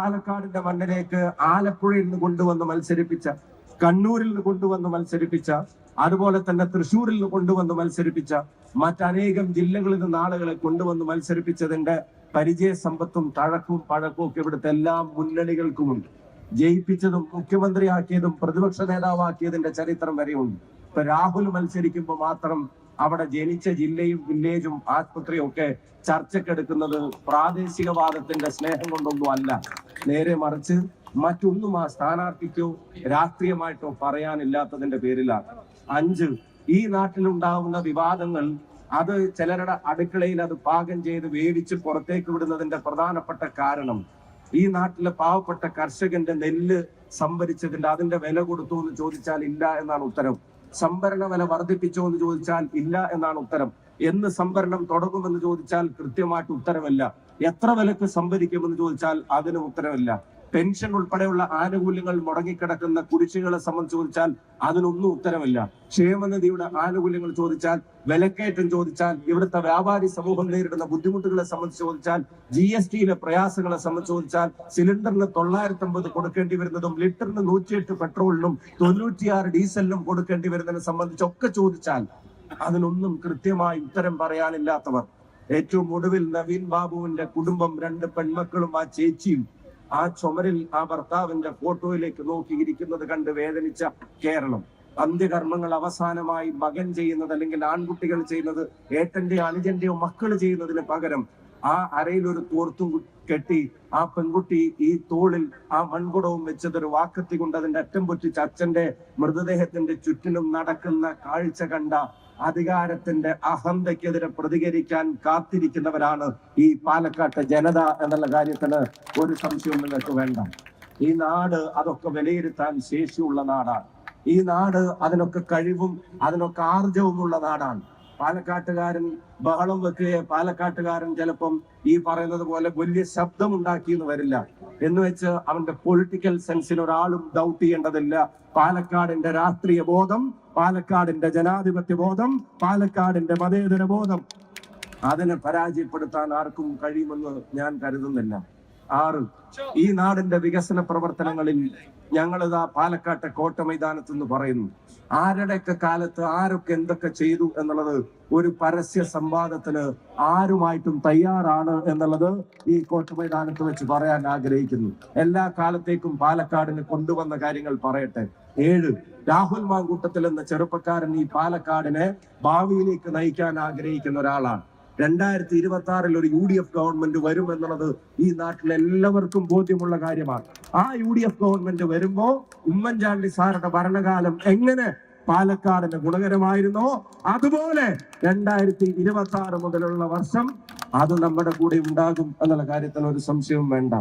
പാലക്കാടിന്റെ മണ്ണിലേക്ക് ആലപ്പുഴയിൽ നിന്ന് കൊണ്ടുവന്ന് മത്സരിപ്പിച്ച കണ്ണൂരിൽ നിന്ന് കൊണ്ടുവന്ന് മത്സരിപ്പിച്ച അതുപോലെ തന്നെ തൃശ്ശൂരിൽ നിന്ന് കൊണ്ടുവന്ന് മത്സരിപ്പിച്ച മറ്റനേകം ജില്ലകളിൽ നിന്ന് ആളുകളെ കൊണ്ടുവന്ന് മത്സരിപ്പിച്ചതിന്റെ പരിചയ സമ്പത്തും തഴക്കും പഴക്കവും ഒക്കെ ഇവിടുത്തെ എല്ലാ മുന്നണികൾക്കുമുണ്ട്. ജയിപ്പിച്ചതും മുഖ്യമന്ത്രിയാക്കിയതും പ്രതിപക്ഷ നേതാവാക്കിയതിന്റെ ചരിത്രം വരെയുണ്ട്. ഇപ്പൊ രാഹുൽ മത്സരിക്കുമ്പോൾ മാത്രം അവിടെ ജനിച്ച ജില്ലയും വില്ലേജും ആശുപത്രിയും ഒക്കെ ചർച്ചക്കെടുക്കുന്നത് പ്രാദേശികവാദത്തിന്റെ സ്നേഹം കൊണ്ടൊന്നും അല്ല. നേരെ മറിച്ച് മറ്റൊന്നും ആ സ്ഥാനാർത്ഥിക്കോ രാഷ്ട്രീയമായിട്ടോ പറയാനില്ലാത്തതിന്റെ പേരിലാണ്. അഞ്ച് ഈ നാട്ടിലുണ്ടാവുന്ന വിവാദങ്ങൾ അത് ചിലരുടെ അടുക്കളയിൽ അത് പാകം ചെയ്ത് വേവിച്ച് പുറത്തേക്ക് വിടുന്നതിന്റെ പ്രധാനപ്പെട്ട കാരണം ഈ നാട്ടിലെ പാവപ്പെട്ട കർഷകന്റെ നെല്ല് സംഭരിച്ചതിന്റെ അതിന്റെ വില കൊടുത്തു എന്ന് ചോദിച്ചാൽ ഇല്ല എന്നാണ് ഉത്തരം. സംഭരണ വില വർദ്ധിപ്പിച്ചോ എന്ന് ചോദിച്ചാൽ ഇല്ല എന്നാണ് ഉത്തരം. എന്ന് സംഭരണം തുടങ്ങുമെന്ന് ചോദിച്ചാൽ കൃത്യമായിട്ട് ഉത്തരമില്ല. എത്ര വിലക്ക് സംഭരിക്കുമെന്ന് ചോദിച്ചാൽ അതിന് ഉത്തരമില്ല. പെൻഷൻ ഉൾപ്പെടെയുള്ള ആനുകൂല്യങ്ങൾ മുടങ്ങിക്കിടക്കുന്ന കുടിശ്ശികളെ സംബന്ധിച്ച് ചോദിച്ചാൽ അതിനൊന്നും ഉത്തരമില്ല. ക്ഷേമനിധിയുടെ ആനുകൂല്യങ്ങൾ ചോദിച്ചാൽ വിലക്കയറ്റം ചോദിച്ചാൽ ഇവിടുത്തെ വ്യാപാരി സമൂഹം നേരിടുന്ന ബുദ്ധിമുട്ടുകളെ സംബന്ധിച്ച് ചോദിച്ചാൽ ജി എസ് ടിയിലെ പ്രയാസങ്ങളെ സംബന്ധിച്ച് ചോദിച്ചാൽ സിലിണ്ടറിന് തൊള്ളായിരത്തി അമ്പത് കൊടുക്കേണ്ടി വരുന്നതും ലിറ്ററിന് നൂറ്റിയെട്ട് പെട്രോളിനും തൊണ്ണൂറ്റിയാറ് ഡീസലിനും കൊടുക്കേണ്ടി വരുന്നതിനെ സംബന്ധിച്ചൊക്കെ ചോദിച്ചാൽ അതിനൊന്നും കൃത്യമായി ഉത്തരം പറയാനില്ലാത്തവർ. ഏറ്റവും ഒടുവിൽ നവീൻ ബാബുവിന്റെ കുടുംബം രണ്ട് പെൺമക്കളും ആ ചേച്ചിയും ആ ചുമരിൽ ആ ഭർത്താവിന്റെ ഫോട്ടോയിലേക്ക് നോക്കിയിരിക്കുന്നത് കണ്ട് വേദനിച്ച കേരളം. അന്ത്യകർമ്മങ്ങൾ അവസാനമായി മകൻ ചെയ്യുന്നത് അല്ലെങ്കിൽ ആൺകുട്ടികൾ ചെയ്യുന്നത് ഏട്ടന്റെയോ അനുജന്റെയോ മക്കൾ ചെയ്യുന്നതിന് പകരം ആ അരയിൽ ഒരു തോർത്തും കെട്ടി ആ പെൺകുട്ടി ഈ തോളിൽ ആ മൺകുടവും വെച്ചതൊരു വാക്കത്തി കൊണ്ട് അതിന്റെ അറ്റം പൊറ്റിച്ച് അച്ഛന്റെ മൃതദേഹത്തിന്റെ ചുറ്റിലും നടക്കുന്ന കാഴ്ച കണ്ട അധികാരത്തിന്റെ അഹന്തയ്ക്കെതിരെ പ്രതികരിക്കാൻ കാത്തിരിക്കുന്നവരാണ് ഈ പാലക്കാട്ടെ ജനത എന്നുള്ള കാര്യത്തിന് ഒരു സംശയവും നിങ്ങൾക്ക് വേണ്ട. ഈ നാട് അതൊക്കെ വിലയിരുത്താൻ ശേഷിയുള്ള നാടാണ്. ഈ നാട് അതിനൊക്കെ കഴിവും അതിനൊക്കെ ആർജവുമുള്ള നാടാണ്. പാലക്കാട്ടുകാരൻ ബഹളം വെക്കുകയെ പാലക്കാട്ടുകാരൻ ചിലപ്പം ഈ പറയുന്നത് പോലെ വലിയ ശബ്ദം ഉണ്ടാക്കി എന്ന് വരില്ല. എന്ന് വെച്ച് അവന്റെ പൊളിറ്റിക്കൽ സെൻസിൽ ഒരാളും ഡൗട്ട് ചെയ്യേണ്ടതില്ല. പാലക്കാടിന്റെ രാഷ്ട്രീയ ബോധം പാലക്കാടിന്റെ ജനാധിപത്യ ബോധം പാലക്കാടിന്റെ മതേതര ബോധം. അതിനെ പരാജയപ്പെടുത്താൻ ആർക്കും കഴിയുമെന്ന് ഞാൻ കരുതുന്നില്ല. ആറ്. ഈ നാടിന്റെ വികസന പ്രവർത്തനങ്ങളിൽ ഞങ്ങളിതാ പാലക്കാട്ടെ കോട്ട മൈതാനത്ത് നിന്ന് പറയുന്നു. ആരുടെയൊക്കെ കാലത്ത് ആരൊക്കെ എന്തൊക്കെ ചെയ്തു എന്നുള്ളത് ഒരു പരസ്യ സംവാദത്തിന് ആരുമായിട്ടും തയ്യാറാണ് എന്നുള്ളത് ഈ കോട്ട മൈതാനത്ത് വെച്ച് പറയാൻ ആഗ്രഹിക്കുന്നു. എല്ലാ കാലത്തേക്കും പാലക്കാടിന് കൊണ്ടുവന്ന കാര്യങ്ങൾ പറയട്ടെ. ഏഴ് രാഹുൽ മാങ്കൂട്ടത്തിൽ എന്ന ചെറുപ്പക്കാരൻ ഈ പാലക്കാടിനെ ഭാവിയിലേക്ക് നയിക്കാൻ ആഗ്രഹിക്കുന്ന ഒരാളാണ്. രണ്ടായിരത്തി ഇരുപത്തി ആറിൽ ഒരു യു ഡി എഫ് ഗവൺമെന്റ് വരും എന്നുള്ളത് ഈ നാട്ടിലെ എല്ലാവർക്കും ബോധ്യമുള്ള കാര്യമാണ്. ആ യു ഡി എഫ് ഗവൺമെന്റ് വരുമ്പോ ഉമ്മൻചാണ്ടി സാറുടെ ഭരണകാലം എങ്ങനെ പാലക്കാടിന് ഗുണകരമായിരുന്നോ അതുപോലെ രണ്ടായിരത്തി ഇരുപത്തി ആറ് മുതലുള്ള വർഷം അത് നമ്മുടെ കൂടെ ഉണ്ടാകും എന്നുള്ള കാര്യത്തിൽ ഒരു സംശയവും വേണ്ട.